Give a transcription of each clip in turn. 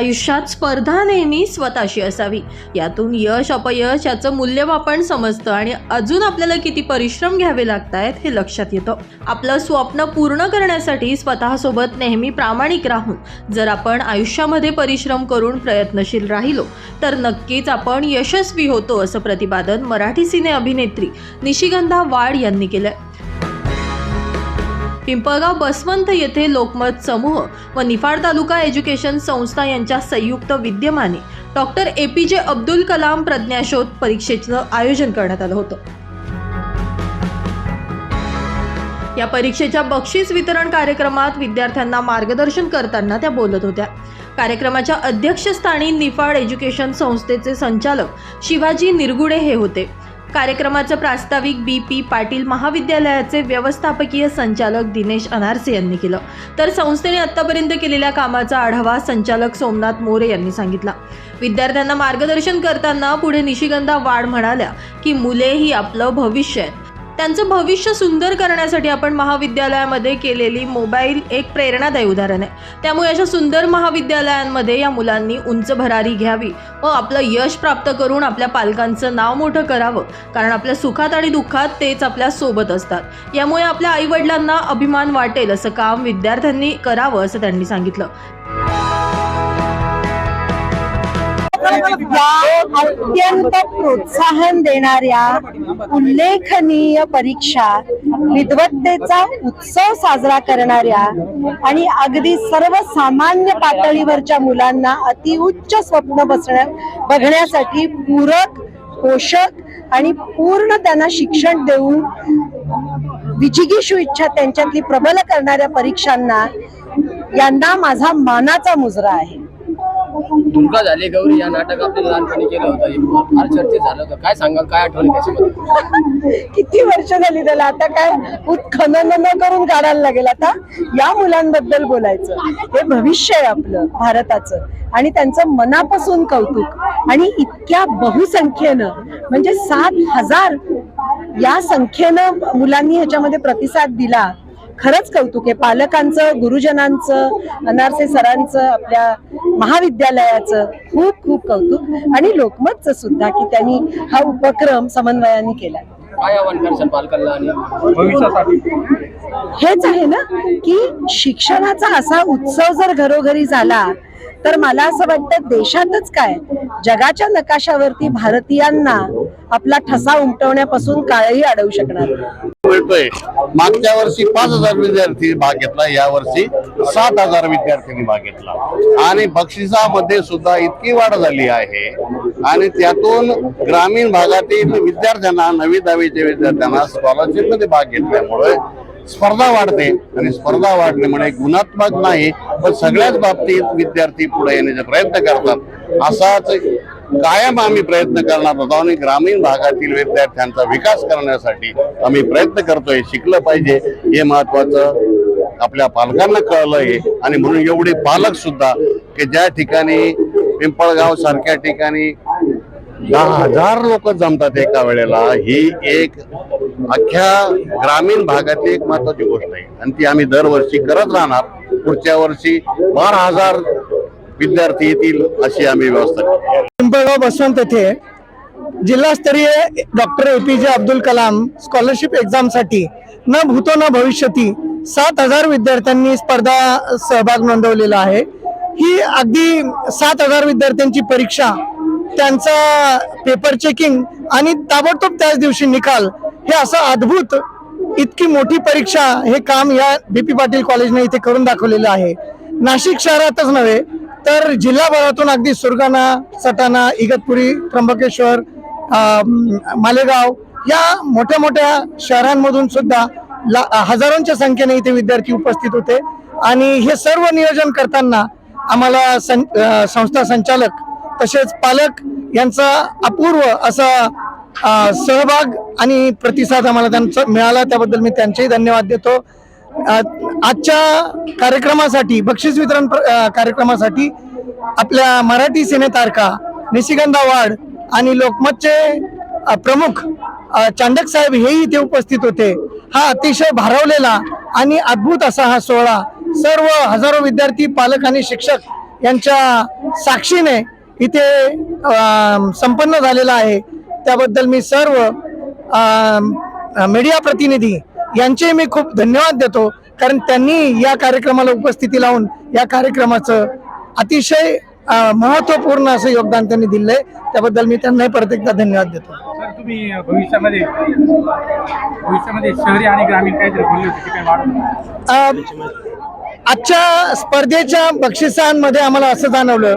आयुष्यात स्पर्धा नेहमी स्वतःशी असावी. यातून यश अपयश याचं मूल्यमापन समजतं आणि अजून आपल्याला किती परिश्रम घ्यावे लागत आहेत हे लक्षात येतं. आपलं स्वप्न पूर्ण करण्यासाठी स्वतःसोबत नेहमी प्रामाणिक राहून जर आपण आयुष्यामध्ये परिश्रम करून प्रयत्नशील राहिलो तर नक्कीच आपण यशस्वी होतो असं प्रतिपादन मराठी सिने अभिनेत्री निशिगंधा वाड यांनी केलंय. पिंपळगाव बसवंत येथे लोकमत समूह व निफाड तालुका एज्युकेशन संस्था यांच्या संयुक्त विद्यमाने डॉक्टर ए पी जे अब्दुल कलाम प्रज्ञाशोध परीक्षेचं आयोजन करण्यात आलं होतं. या परीक्षेच्या बक्षीस वितरण कार्यक्रमात विद्यार्थ्यांना मार्गदर्शन करताना त्या बोलत होत्या. कार्यक्रमाच्या अध्यक्षस्थानी निफाड एज्युकेशन संस्थेचे संचालक शिवाजी निरगुडे हे होते. कार्यक्रमाचं प्रास्ताविक बी पी पाटील महाविद्यालयाचे व्यवस्थापकीय संचालक दिनेश अनारसे यांनी केलं. तर संस्थेने आत्तापर्यंत केलेल्या कामाचा आढावा संचालक सोमनाथ मोरे यांनी सांगितला. विद्यार्थ्यांना मार्गदर्शन करताना पुढे निशिगंधा वाढ म्हणाल्या की मुले ही आपलं भविष्य आहेत. त्यांचं भविष्य सुंदर करण्यासाठी आपण महाविद्यालयामध्ये केलेली मोबाईल एक प्रेरणादायी उदाहरण आहे. त्यामुळे अशा सुंदर महाविद्यालयांमध्ये या मुलांनी उंच भरारी घ्यावी व आपलं यश प्राप्त करून आपल्या पालकांचं नाव मोठं करावं. कारण आपल्या सुखात आणि दुःखात तेच आपल्यासोबत असतात. यामुळे आपल्या आईवडिलांना अभिमान वाटेल असं काम विद्यार्थ्यांनी करावं असं त्यांनी सांगितलं. या अत्यंत प्रोत्साहन देणाऱ्या उल्लेखनीय परीक्षा विद्वत्तेचा उत्सव साजरा करणाऱ्या आणि अगदी सर्वसामान्य पातळीवरच्या मुलांना अतिउच्च स्वप्न बसण्या बघण्यासाठी पूरक पोषक आणि पूर्ण त्यांना शिक्षण देऊन विजिगीषू इच्छा त्यांच्यातली प्रबल करणाऱ्या परीक्षांना यांना माझा मानाचा मुजरा आहे. दुमका झाले गौरी या नाटक आपल्याला लहानपणी केलं होतं. फार चर्चेत झालं होतं. काय सांगाल काय आठवण त्याच्यामध्ये? किती वर्ष झाली त्याला? आता काय उत्खनन न करून काढायला लागेल आता? या मुलांबद्दल बोलायचं. हे भविष्य आहे आपलं भारताचं. आणि त्यांचं मनापासून कौतुक. आणि इतक्या बहुसंख्येनं म्हणजे सात हजार या संख्येनं मुलांनी ह्याच्यामध्ये प्रतिसाद दिला. खरंच कौतुक आहे. पालकांचं गुरुजनांचं अनारसे सरांचं आपल्या महाविद्यालयाचं खूप खूप कौतुक. आणि लोकमतचं सुद्धा की त्यांनी हा उपक्रम समन्वयाने केला. काय आव्हान करशाल पालकांना आणि हेच आहे ना की शिक्षणाचा असा उत्सव जर घरोघरी झाला तर मला असं वाटतं देशातच काय जगाच्या नकाशावरती भारतीयांना आपला ठसा उमटवण्यापासून काळही अडवू शकणार. नाही. मिळतोय. मागच्या वर्षी पाच हजार विद्यार्थी भाग घेतला या वर्षी सात हजार विद्यार्थ्यांनी भाग घेतला. आणि बक्षिसामध्ये सुद्धा इतकी वाढ झाली आहे. आणि त्यातून ग्रामीण भागातील विद्यार्थ्यांना नवी दहावीच्या विद्यार्थ्यांना स्कॉलरशिपमध्ये भाग घेतल्यामुळे स्पर्धा वाढते. आणि स्पर्धा वाढल्यामुळे गुणात्मक नाही पण सगळ्याच बाबतीत विद्यार्थी पुढे येण्याचा प्रयत्न करतात. असाच कायम आम्ही प्रयत्न करणार होतो. आणि ग्रामीण भागातील विद्यार्थ्यांचा विकास करण्यासाठी आम्ही प्रयत्न करतोय. शिकलं पाहिजे. हे महत्वाचं आपल्या पालकांना कळलंय. आणि म्हणून एवढे पालक सुद्धा की ज्या ठिकाणी पिंपळगाव सारख्या ठिकाणी दहा हजार लोक जमतात एका वेळेला ही एक अख्ख्या ग्रामीण भागातली एक महत्वाची गोष्ट आहे. आणि ती आम्ही दरवर्षी करत राहणार. पुढच्या वर्षी बारा हजार विद्यार्थी येतील अशी आम्ही व्यवस्था पिंपळगाव बसवंत येथे जिल्हास्तरीय डॉक्टर ए पी जे अब्दुल कलाम स्कॉलरशिप एक्झामसाठी न भूतो न भविष्यती सात हजार विद्यार्थ्यांनी स्पर्धा सहभाग नोंदवलेला आहे. ही अगदी सात हजार विद्यार्थ्यांची परीक्षा त्यांचा पेपर चेकिंग आणि ताबडतोब त्याच दिवशी निकाल हे असं अद्भुत इतकी मोठी परीक्षा हे काम या बी पी पाटील कॉलेजने इथे करून दाखवलेलं आहे. नाशिक शहरातच नव्हे तर जिल्हाभरातून अगदी सुरगाणा सटाणा इगतपुरी त्र्यंबकेश्वर मालेगाव या मोठ्या मोठ्या शहरांमधून सुद्धा ला- हजारोंच्या संख्येने इथे विद्यार्थी उपस्थित होते. आणि हे सर्व नियोजन करताना आम्हाला सं संस्था संचालक तसेच पालक यांचा अपूर्व असा सहभाग आणि प्रतिसाद आम्हाला त्यांचा मिळाला. त्याबद्दल मी त्यांचेही धन्यवाद देतो. आजच्या कार्यक्रमासाठी बक्षीस वितरण प्र- कार्यक्रमासाठी आपल्या मराठी सिनेतारका निशिगंधा वाड आणि लोकमतचे प्रमुख चांडक साहेब हेही इथे उपस्थित होते. हा अतिशय भारावलेला आणि अद्भुत असा हा सोहळा सर्व हजारो विद्यार्थी पालक आणि शिक्षक यांच्या साक्षीने इथे संपन्न झालेला आहे. त्याबद्दल मी सर्व मीडिया प्रतिनिधी यांचे मी खूप धन्यवाद देतो. कारण त्यांनी या कार्यक्रमाला उपस्थिती लावून या कार्यक्रमाचं अतिशय अं, महत्त्वपूर्ण असं योगदान त्यांनी दिलंय. त्याबद्दल मी त्यांनाही परत एकदा धन्यवाद देतो. तुम्ही भविष्यामध्ये भविष्यामध्ये शहरी आणि ग्रामीण बोलले होते काय वाढवलं अं, आजच्या स्पर्धेच्या बक्षिसांमध्ये आम्हाला असं जाणवलं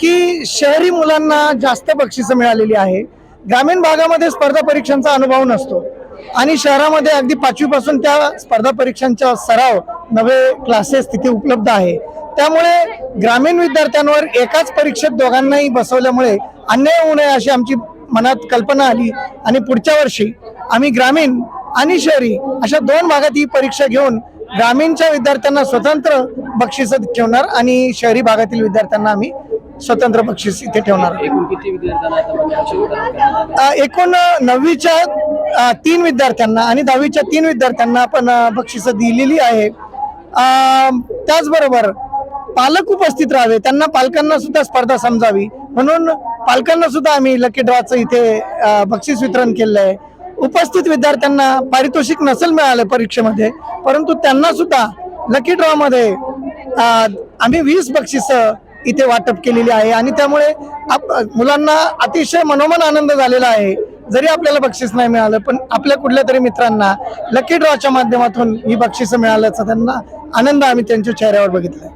की शहरी मुलांना जास्त बक्षिसं मिळालेली आहे. ग्रामीण भागामध्ये स्पर्धा परीक्षांचा अनुभव नसतो. आणि शहरामध्ये अगदी पाचवीपासून त्या स्पर्धा परीक्षांचा सराव नवे क्लासेस तिथे उपलब्ध आहे. त्यामुळे ग्रामीण विद्यार्थ्यांवर एकाच परीक्षेत दोघांनाही बसवल्यामुळे अन्याय होऊ नये अशी आमची मनात कल्पना आली आणि पुढच्या वर्षी आम्ही ग्रामीण आणि शहरी अशा दोन भागात ही परीक्षा घेऊन ग्रामीणच्या विद्यार्थ्यांना स्वतंत्र बक्षीस ठेवणार आणि शहरी भागातील विद्यार्थ्यांना आम्ही स्वतंत्र बक्षीस इथे ठेवणार. एकूण नववीच्या तीन विद्यार्थ्यांना आणि दहावीच्या तीन विद्यार्थ्यांना आपण बक्षिसं दिलेली आहे. त्याचबरोबर पालक उपस्थित राहावे त्यांना पालकांना सुद्धा स्पर्धा समजावी. म्हणून पालकांना सुद्धा आम्ही लकी ड्रॉचं इथे बक्षीस वितरण केलेलं आहे उपस्थित विद्यार्थ्यांना पारितोषिक नसेल मिळालं परीक्षेमध्ये परंतु त्यांना सुद्धा लकी ड्रॉमध्ये आम्ही वीस बक्षिसं इथे वाटप केलेली आहे. आणि त्यामुळे आप- मुलांना अतिशय मनोमन आनंद झालेला आहे. जरी आपल्याला बक्षीस नाही मिळालं पण आपल्या कुठल्या तरी मित्रांना लकी ड्रॉच्या माध्यमातून ही बक्षिसं मिळाल्याचा त्यांना आनंद आम्ही त्यांच्या चेहऱ्यावर बघितलाय.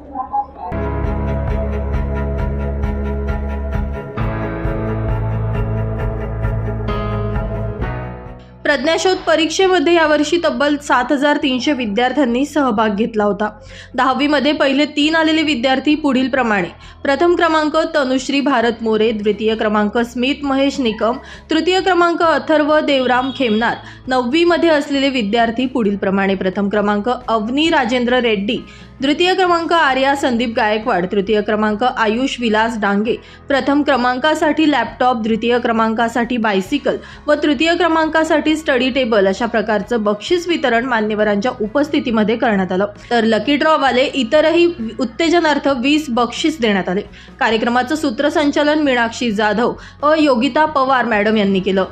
प्रज्ञाशोध परीक्षेमध्ये यावर्षी तब्बल सात हजार तीनशे विद्यार्थ्यांनी सहभाग घेतला होता. दहावीमध्ये पहिले तीन आलेले विद्यार्थी पुढील प्रमाणे. प्रथम क्रमांक तनुश्री भारत मोरे द्वितीय क्रमांक स्मित महेश निकम तृतीय क्रमांक अथर्व देवराम खेमनार. नववीमध्ये असलेले विद्यार्थी पुढील प्रमाणे. प्रथम क्रमांक अवनी राजेंद्र रेड्डी द्वितीय क्रमांक आर्या संदीप गायकवाड तृतीय क्रमांक आयुष विलास डांगे प्रथम क्रमांकासाठी लॅपटॉप द्वितीय क्रमांकासाठी बायसिकल व तृतीय क्रमांकासाठी स्टडी टेबल अशा प्रकारचं बक्षीस वितरण मान्यवरांच्या उपस्थितीमध्ये करण्यात आलं. तर लकी ड्रॉवाले इतरही उत्तेजनार्थ वीस बक्षीस देण्यात आले. कार्यक्रमाचं सूत्रसंचालन मीनाक्षी जाधव अ योगिता पवार मॅडम यांनी केलं.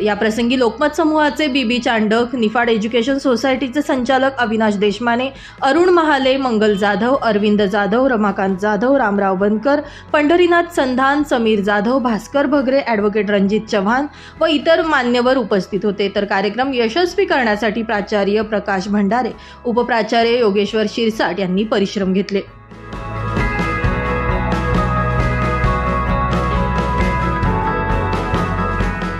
या प्रसंगी लोकमत समूहाचे B B Chandak Niphad education सोसायटीचे संचालक अविनाश देशमाने अरुण महाले मंगल जाधव अरविंद जाधव रमाकांत जाधव रामराव बनकर पंढरीनाथ संधान समीर जाधव भास्कर भगरे ॲडव्होकेट रणजित चव्हाण व इतर मान्यवर उपस्थित होते. तर कार्यक्रम यशस्वी करण्यासाठी प्राचार्य प्रकाश भंडारे उपप्राचार्य योगेश्वर शिरसाट यांनी परिश्रम घेतले.